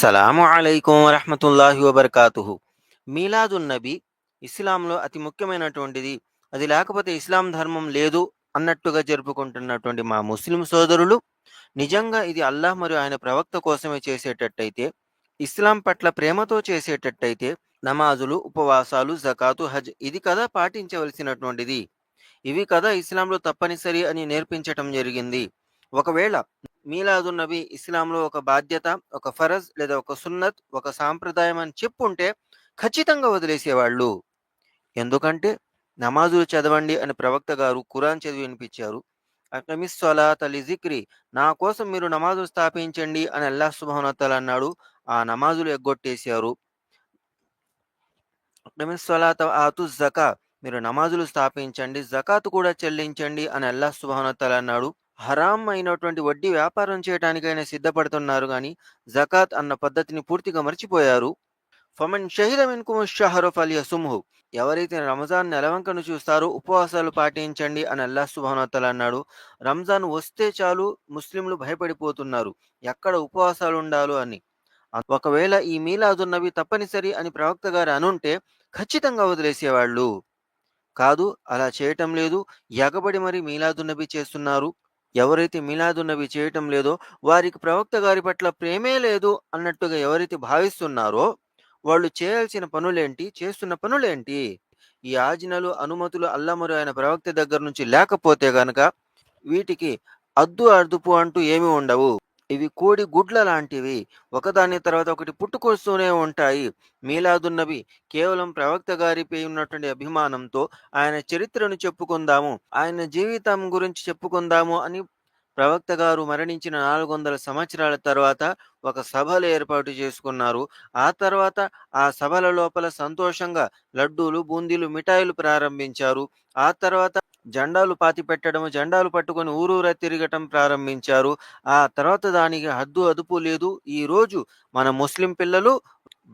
అస్సలము అలైకుం వరహమతుల్లాహి వబర్కాతుహు. మీలాదున్ నబీ ఇస్లాంలో అతి ముఖ్యమైనటువంటిది అది లేకపోతే ఇస్లాం ధర్మం లేదు అన్నట్టుగా జరుపుకుంటున్నటువంటి మా ముస్లిం సోదరులు నిజంగా ఇది అల్లాహ్ మరియు ఆయన ప్రవక్త కోసమే చేసేటట్టయితే ఇస్లాం పట్ల ప్రేమతో చేసేటట్టయితే నమాజులు ఉపవాసాలు జకాతు హజ్ ఇది కదా పాటించవలసినటువంటిది. ఇవి కదా ఇస్లాంలో తప్పనిసరి అని నేర్పించటం జరిగింది. ఒకవేళ మీలాదు నబీ ఇస్లాంలో ఒక బాధ్యత ఒక ఫరజ్ లేదా ఒక సున్నత్ ఒక సాంప్రదాయం అని చెప్పుంటే ఖచ్చితంగా వదిలేసేవాళ్ళు. ఎందుకంటే నమాజులు చదవండి అని ప్రవక్త గారు ఖురాన్ చదివి వినిపించారు. అకమిస్వలాత్ అలి జిక్రి నా కోసం మీరు నమాజులు స్థాపించండి అని అల్లా సుబానతల్ అన్నాడు. ఆ నమాజులు ఎగ్గొట్టేశారు. అకమిస్వలాత ఆతు జకా మీరు నమాజులు స్థాపించండి జకాత్ కూడా చెల్లించండి అని అల్లా సుబానతల్ అన్నాడు. హరాం అయినటువంటి వడ్డీ వ్యాపారం చేయడానికైనా సిద్ధపడుతున్నారు కానీ జకాత్ అన్న పద్ధతిని పూర్తిగా మర్చిపోయారు. ఫమన్ షహిద మిన్కుము షహరఫ్ అల్ యసుమ్హు ఎవరైతే రంజాన్ నెలవంకను చూస్తారో ఉపవాసాలు పాటించండి అని అల్లా సుబానతల్ అన్నాడు. రంజాన్ వస్తే చాలు ముస్లింలు భయపడిపోతున్నారు. ఎక్కడ ఉపవాసాలు ఉండాలో అని. ఒకవేళ ఈ మీలాదున్నవి తప్పనిసరి అని ప్రవక్త గారు అనుంటే ఖచ్చితంగా వదిలేసేవాళ్ళు. కాదు అలా చేయటం లేదు. ఎగబడి మరి మీలాదున్నవి చేస్తున్నారు. ఎవరైతే మీలాదున్నవి చేయటం లేదో వారికి ప్రవక్త గారి పట్ల ప్రేమే లేదు అన్నట్టుగా ఎవరైతే భావిస్తున్నారో వాళ్ళు చేయాల్సిన పనులేంటి? చేస్తున్న పనులేంటి? ఈ ఆజ్ఞలు అనుమతులు అల్లమరు ఆయన ప్రవక్త దగ్గర నుంచి లేకపోతే గనక వీటికి అద్దు అర్దుపు అంటూ ఏమి ఉండవు. ఇవి కోడి గుడ్ల లాంటివి. ఒకదాని తర్వాత ఒకటి పుట్టుకొస్తూనే ఉంటాయి. మీలాదున్నవి కేవలం ప్రవక్త గారిపై ఉన్నటువంటి అభిమానంతో ఆయన చరిత్రను చెప్పుకుందాము. ఆయన జీవితం గురించి చెప్పుకుందాము అని ప్రవక్త గారు మరణించిన నాలుగు వందల సంవత్సరాల తర్వాత ఒక సభలు ఏర్పాటు చేసుకున్నారు. ఆ తర్వాత ఆ సభల లోపల సంతోషంగా లడ్డూలు బూందీలు మిఠాయిలు ప్రారంభించారు. ఆ తర్వాత జెండాలు పాతి పెట్టడం జెండాలు పట్టుకొని ఊరూరా తిరగటం ప్రారంభించారు. ఆ తర్వాత దానికి హద్దు అదుపు లేదు. ఈ రోజు మన ముస్లిం పిల్లలు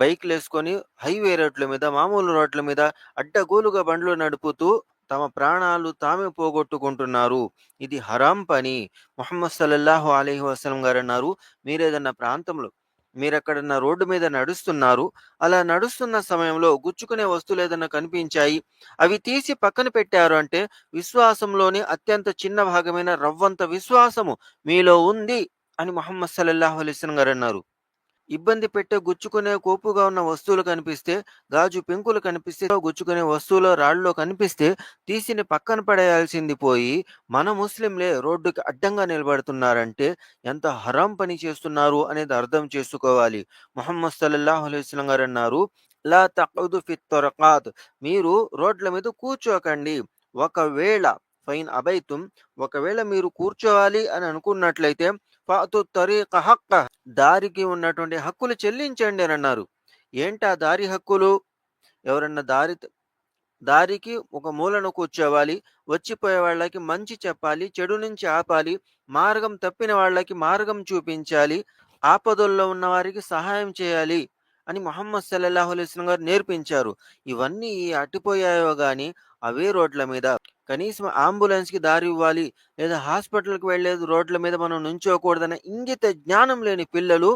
బైక్లు వేసుకొని హైవే రోడ్ల మీద మామూలు రోడ్ల మీద అడ్డగోలుగా బండ్లు నడుపుతూ తమ ప్రాణాలు తామే పోగొట్టుకుంటున్నారు. ఇది హరాం పని. ముహమ్మద్ సల్లల్లాహు అలీహి వసలం గారు అన్నారు. మీరేదన్న ప్రాంతంలో మీరు ఎక్కడన్నా రోడ్డు మీద నడుస్తున్నారు అలా నడుస్తున్న సమయంలో గుచ్చుకునే వస్తువులు ఏదన్నా కనిపించాయి? అవి తీసి పక్కన పెట్టారు అంటే విశ్వాసంలోని అత్యంత చిన్న భాగమైన రవ్వంత విశ్వాసము మీలో ఉంది అని మొహమ్మద్ సల్లల్లాహు అలీస్లం గారు అన్నారు. ఇబ్బంది పెట్టే గుచ్చుకునే కోపుగా ఉన్న వస్తువులు కనిపిస్తే గాజు పెంకులు కనిపిస్తే గుచ్చుకునే వస్తువులు రాళ్ళలో కనిపిస్తే తీసిని పక్కన పడేయాల్సింది పోయి మన ముస్లింలే రోడ్డుకి అడ్డంగా నిలబడుతున్నారంటే ఎంత హరాం పని చేస్తున్నారు అనేది అర్థం చేసుకోవాలి. మొహమ్మద్ సల్లల్లాహు అలైస్లం గారు అన్నారు లా తక్కుదు ఫిత్ మీరు రోడ్ల మీద కూర్చోకండి. ఒకవేళ ఫైన్ అబైతుం ఒకవేళ మీరు కూర్చోవాలి అని అనుకున్నట్లయితే ఫాతు తరీక హక్క దారికి ఉన్నటువంటి హక్కులు చెల్లించండి అని అన్నారు. ఏంటా దారి హక్కులు? ఎవరన్నా దారి దారికి ఒక మూలను కూర్చోవాలి వచ్చిపోయే వాళ్ళకి మంచి చెప్పాలి చెడు నుంచి ఆపాలి మార్గం తప్పిన వాళ్ళకి మార్గం చూపించాలి ఆపదల్లో ఉన్న వారికి సహాయం చేయాలి అని మొహమ్మద్ సల్లాహు అలైస్లం గారు నేర్పించారు. ఇవన్నీ అట్టిపోయాయో గాని అవే రోడ్ల మీద కనీసం అంబులెన్స్కి దారి ఇవ్వాలి లేదా హాస్పిటల్కి వెళ్ళేది రోడ్ల మీద మనం నుంచోకూడదన్న ఇంగిత జ్ఞానం లేని పిల్లలు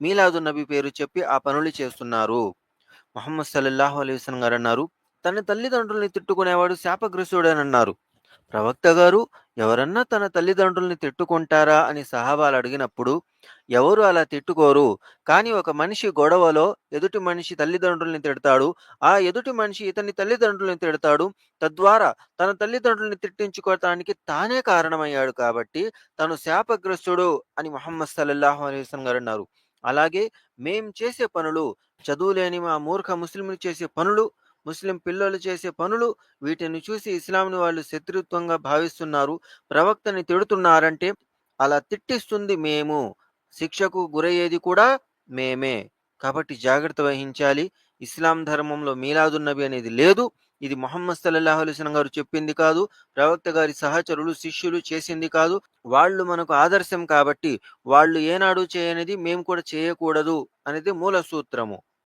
మీలాదు నబీ పేరు చెప్పి ఆ పనులు చేస్తున్నారు. మొహమ్మద్ సల్లల్లాహు అలైస్లం గారు అన్నారు తన తల్లిదండ్రుల్ని తిట్టుకునేవాడు శాపగ్రస్తుడని అన్నారు ప్రవక్త గారు ఎవరన్నా తన తల్లిదండ్రుల్ని తిట్టుకుంటారా? అని సహాబాలు అడిగినప్పుడు ఎవరు అలా తిట్టుకోరు. కానీ ఒక మనిషి గొడవలో ఎదుటి మనిషి తల్లిదండ్రుల్ని తిడతాడు. ఆ ఎదుటి మనిషి ఇతని తల్లిదండ్రుల్ని తిడతాడు. తద్వారా తన తల్లిదండ్రుల్ని తిట్టించుకోవటానికి తానే కారణమయ్యాడు కాబట్టి తను శాపగ్రస్తుడు అని మొహమ్మద్ సల్లల్లాహు అలైస్లం గారు అన్నారు. అలాగే మేం చేసే పనులు చదువులేని మా మూర్ఖ ముస్లింలు చేసే పనులు ముస్లిం పిల్లలు చేసే పనులు వీటిని చూసి ఇస్లాంని వాళ్ళు శత్రుత్వంగా భావిస్తున్నారు ప్రవక్తని తిడుతున్నారంటే అలా తిట్టిస్తుంది మేము. శిక్షకు గురయ్యేది కూడా మేమే. కాబట్టి జాగ్రత్త వహించాలి. ఇస్లాం ధర్మంలో మీలాదున్నబి అనేది లేదు. ఇది మొహమ్మద్ సల్లాహు అలిస్లం గారు చెప్పింది కాదు. ప్రవక్త గారి సహచరులు శిష్యులు చేసింది కాదు. వాళ్ళు మనకు ఆదర్శం కాబట్టి వాళ్ళు ఏనాడు చేయనిది మేము కూడా చేయకూడదు అనేది మూల సూత్రము.